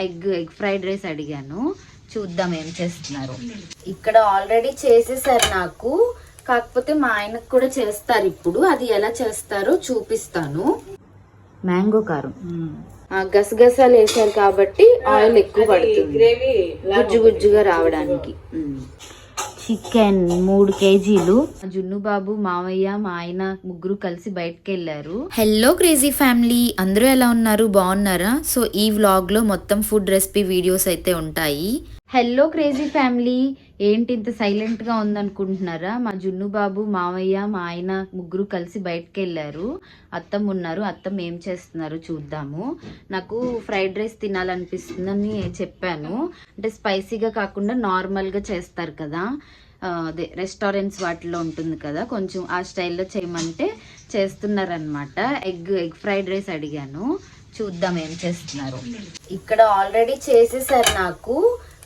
Egg egg fried rice అడిగాను. చూద్దాం ఏం చేస్తున్నారు. ఇక్కడ ఆల్రెడీ చేసేసారు నాకు. కాకపోతే మా ఆయనకు కూడా చేస్తారు ఇప్పుడు. అది ఎలా చేస్తారో చూపిస్తాను. మ్యాంగో కారం. ఆ, గసగసాలు వేసారు కాబట్టి ఆయిల్ ఎక్కువ పడుతుంది. గ్రేవీ గుజ్జు గుజ్జుగా రావడానికి. చికెన్ మూడు కేజీలు. జున్ను బాబు మావయ్య మా ఆయన ముగ్గురు కలిసి బయటకు వెళ్ళారు హలో క్రేజీ ఫ్యామిలీ అందరూ ఎలా ఉన్నారు? బాగున్నారా? సో ఈ వ్లాగ్లో మొత్తం ఫుడ్ రెసిపీ వీడియోస్ అయితే ఉంటాయి. హలో క్రేజీ ఫ్యామిలీ ఏంటి ఇంత సైలెంట్గా ఉందనుకుంటున్నారా? మా జున్ను బాబు మావయ్య మా ఆయన ముగ్గురు కలిసి బయటకు వెళ్ళారు అత్తమ్మ ఉన్నారు. అత్తమ్మ ఏం చేస్తున్నారు చూద్దాము. నాకు ఫ్రైడ్ రైస్ తినాలనిపిస్తుందని చెప్పాను. అంటే స్పైసీగా కాకుండా నార్మల్గా చేస్తారు కదా. అదే రెస్టారెంట్స్ వాటిలో ఉంటుంది కదా. కొంచెం ఆ స్టైల్లో చేయమంటే చేస్తున్నారనమాట ఎగ్ ఎగ్ ఫ్రైడ్ రైస్ అడిగాను. చూద్దాం ఏం చేస్తున్నారు. ఇక్కడ ఆల్రెడీ చేసేసారు నాకు.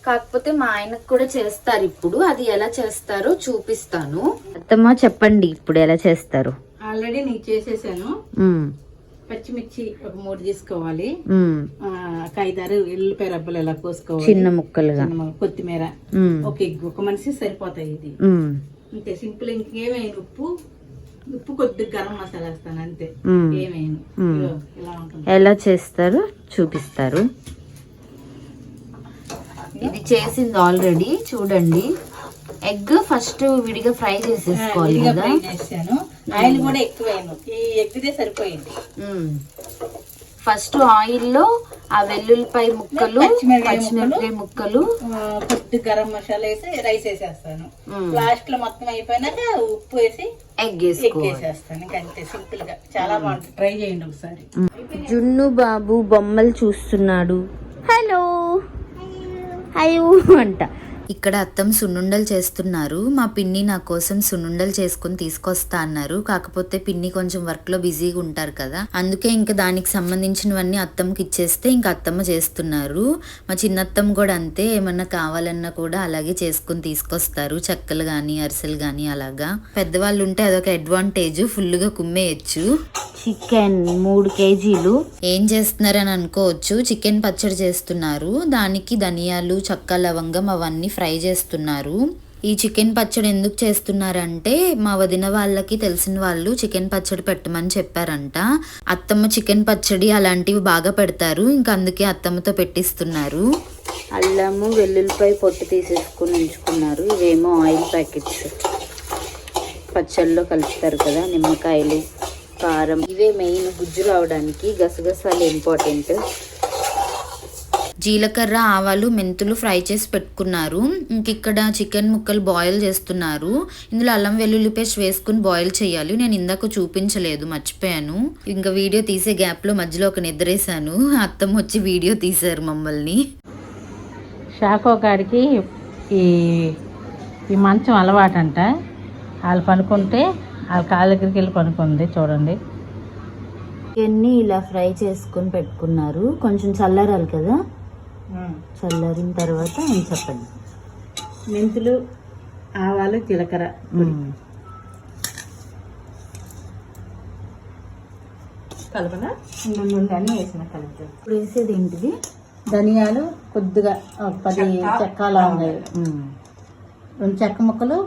కాకపోతే మా ఆయనకు కూడా చేస్తారు ఇప్పుడు. అది ఎలా చేస్తారో చూపిస్తాను. అత్తమ్మ చెప్పండి ఇప్పుడు ఎలా చేస్తారు? ఆల్రెడీ నీకు చేసేసాను. పచ్చిమిర్చి ఒక మూడు తీసుకోవాలి. ఒక ఐదారు ఎల్లిపాయ రబ్బలు ఎలా కోసుకోవాలి? చిన్న ముక్కలుగా. చిన్న ముక్క- కొత్తిమీర. ఒక ఎగ్ ఒక మనిషి సరిపోతాయి ఇది. అంతే సింపుల్ ఇంకేమైనా ఉప్పు? ఉప్పు కొద్దిగా గరం మసాలా వేస్తాను అంతే. ఏమైనా ఎలా చేస్తారో చూపిస్తారు. ఇది చేసింది ఆల్రెడీ చూడండి. ఎగ్ ఫస్ట్ విడిగా ఫ్రై చేసేసుకోవాలి కదా. ఆయిల్ కూడా ఎక్కువైంది. ఈ ఎగ్దే సరిపోయింది. ఫస్ట్ ఆయిల్లో ఆ వెల్లుల్లిపాయ ముక్కలు పచ్చిమిరపకాయ ముక్కలు. కొద్ది గరం మసాలా వేసి రైస్ వేసేస్తాను. లాస్ట్లో మొత్తం అయిపోయినాక ఉప్పు వేసి ఎగ్ వేసేస్తాను. ఇంకా అంతే సింపుల్గా. చాలా బాగుంటుంది. ట్రై చేయండి ఒకసారి. జున్ను బాబు బొమ్మలు చూస్తున్నాడు. హలో అయ్యూ అంట. ఇక్కడ అత్తం సున్నుండలు చేస్తున్నారు. మా పిన్ని నా కోసం సున్నుండలు చేసుకుని తీసుకొస్తా అన్నారు. కాకపోతే పిన్ని కొంచెం వర్క్లో బిజీగా ఉంటారు కదా. అందుకే ఇంకా దానికి సంబంధించినవన్నీ అత్తమ్మకి ఇచ్చేస్తే ఇంకా అత్తమ్మ చేస్తున్నారు. మా చిన్నత్తమ్మ కూడా అంతే. ఏమన్నా కావాలన్నా కూడా అలాగే చేసుకుని తీసుకొస్తారు. చెక్కలు గాని అరిసెలు గాని అలాగా. పెద్దవాళ్ళు ఉంటే అదొక అడ్వాంటేజ్. ఫుల్గా కుమ్మేయచ్చు. చికెన్ మూడు కేజీలు. ఏం చేస్తున్నారని అనుకోవచ్చు. చికెన్ పచ్చడి చేస్తున్నారు. దానికి ధనియాలు చక్క లవంగం అవన్నీ ఫ్రై చేస్తున్నారు. ఈ చికెన్ పచ్చడి ఎందుకు చేస్తున్నారంటే మా వదిన వాళ్ళకి తెలిసిన వాళ్ళు చికెన్ పచ్చడి పెట్టమని చెప్పారంట. అత్తమ్మ చికెన్ పచ్చడి అలాంటివి బాగా పెడతారు. ఇంకా అందుకే అత్తమ్మతో పెట్టిస్తున్నారు. అల్లము వెల్లుల్లిపాయ పొట్టు తీసేసుకుని ఉంచుకున్నారు. ఇవేమో ఆయిల్ ప్యాకెట్స్. పచ్చళ్ళలో కలుపుతారు కదా నిమ్మకాయలు కారం. ఇవే మెయిన్ గుజ్జు రావడానికి గసగసాలు ఇంపార్టెంట్. జీలకర్ర ఆవాలు మెంతులు ఫ్రై చేసి పెట్టుకున్నారు. ఇంక ఇక్కడ చికెన్ ముక్కలు బాయిల్ చేస్తున్నారు. ఇందులో అల్లం వెల్లుల్లి పేస్ట్ వేసుకుని బాయిల్ చేయాలి. నేను ఇందాక చూపించలేదు మర్చిపోయాను. ఇంకా వీడియో తీసే గ్యాప్లో మధ్యలో ఒక నిద్రేసాను అత్తమ్మ వచ్చి వీడియో తీశారు మమ్మల్ని. షాకో కాడికి ఈ ఈ మంచం అలవాటంట. వాళ్ళు పనుకుంటే వాళ్ళ కాళ్ళ దగ్గరికి వెళ్ళి పనుకుంది చూడండి. ఇవన్నీ ఇలా ఫ్రై చేసుకొని పెట్టుకున్నారు. కొంచెం చల్లారాలి కదా. చల్లారిన తర్వాత చెప్పండి? మెంతులు ఆవాలు జీలకర్ర. కలపనా? అన్నీ వేసిన కలుపుతాను ఇప్పుడు వేసేది ఏంటిది? ధనియాలు కొద్దిగా పది చెక్క. లవంగాలు. రెండు చెక్క ముక్కలు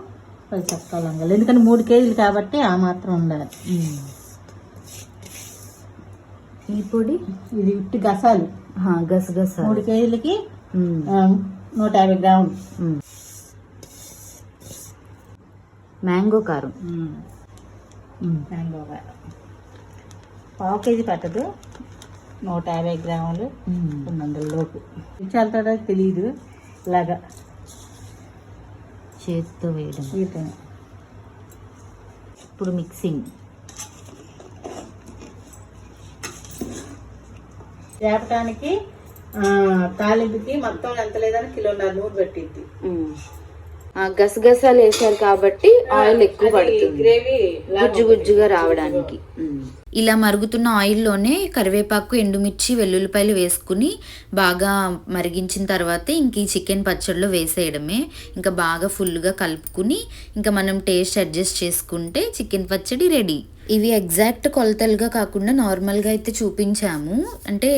పది చెక్క లవంగాలు. ఎందుకంటే మూడు కేజీలు కాబట్టి ఆ మాత్రం ఉండాలి. ఈ పొడి ఇది ఉట్టి గసాలు. ఆ, గసగసాలు మూడు కేజీలకి నూట యాభై గ్రాములు. మ్యాంగో కారం. మ్యాంగో కారం. పావు కేజీ పట్టదు. నూట యాభై గ్రాములు. రెండు వందల లోపు. చాలా తెలియదు ఇలాగా. చేతితో వేయడం ఇప్పుడు మిక్సింగ్. వేపటానికి ఆ, తాలింపుకి మొత్తం ఎంత లేదని కిలోన్నర నూనె పెట్టింది గసగసాలు వేసారు కాబట్టి ఆయిల్ ఎక్కువ పడుతుంది. గ్రేవీ గుజ్జు గుజ్జుగా రావడానికి. ఇలా మరుగుతున్న ఆయిల్లోనే కరివేపాకు ఎండుమిర్చి వెల్లుల్లిపాయలు వేసుకుని బాగా మరిగించిన తర్వాత ఇంక ఈ చికెన్ పచ్చడిలో వేసేయడమే. ఇంకా బాగా ఫుల్గా కలుపుకుని ఇంకా మనం టేస్ట్ అడ్జస్ట్ చేసుకుంటే చికెన్ పచ్చడి రెడీ. ఇవి ఎగ్జాక్ట్ కొలతలుగా కాకుండా నార్మల్గా అయితే చూపించాము. అంటే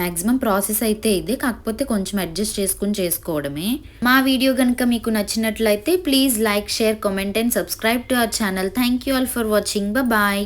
మ్యాక్సిమం ప్రాసెస్ అయితే ఇదే. కాకపోతే కొంచెం అడ్జస్ట్ చేసుకుని చేసుకోవడమే. మా వీడియో కనుక మీకు నచ్చినట్లయితే please like share comment and subscribe to our channel thank you all for watching bye